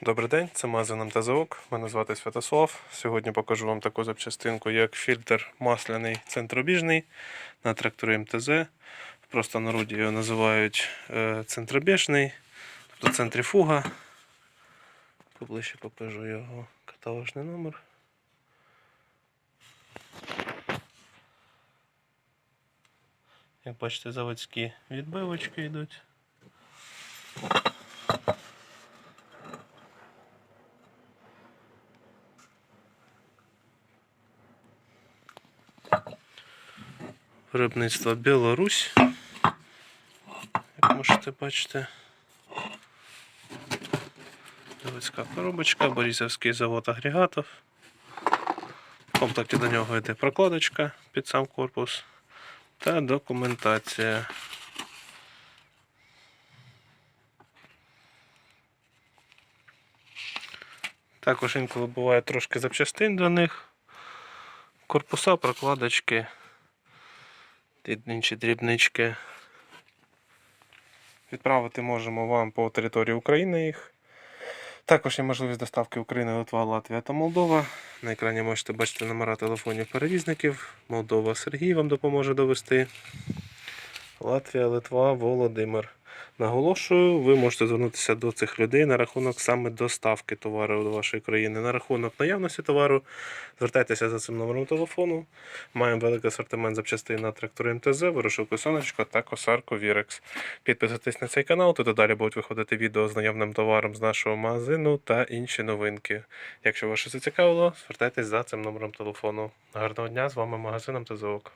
Добрий день, це магазин МТЗОК. Мене звати Святослав. Сьогодні покажу вам таку запчастинку, як фільтр масляний центробіжний на тракторі МТЗ. В простонароді його називають е, центробіжний, тобто центрифуга. Поближче покажу його каталожний номер. Як бачите, заводські відбивочки йдуть. Виробництво Білорусь. Як можете бачити. Заводська коробочка, Борисовський завод агрегатів. В комплекті до нього йде прокладочка під сам корпус та документація. Також інколи буває трошки запчастин до них. Корпуса, прокладочки, інші дрібнички. Відправити можемо вам по території України їх. Також є можливість доставки України, Литва, Латвія та Молдова. На екрані можете бачити номера телефонів перевізників. Молдова Сергій вам допоможе довести. Латвія, Литва, Володимир. Наголошую, ви можете звернутися до цих людей на рахунок саме доставки товару до вашої країни. На рахунок наявності товару звертайтеся за цим номером телефону. Маємо великий асортимент запчастин на трактори МТЗ, вирушилку сонечко та косарку Вірекс. Підписуйтесь на цей канал, тут далі будуть виходити відео з наявним товаром з нашого магазину та інші новинки. Якщо вас щось зацікавило, звертайтесь за цим номером телефону. Гарного дня, з вами магазин МТЗ ОК.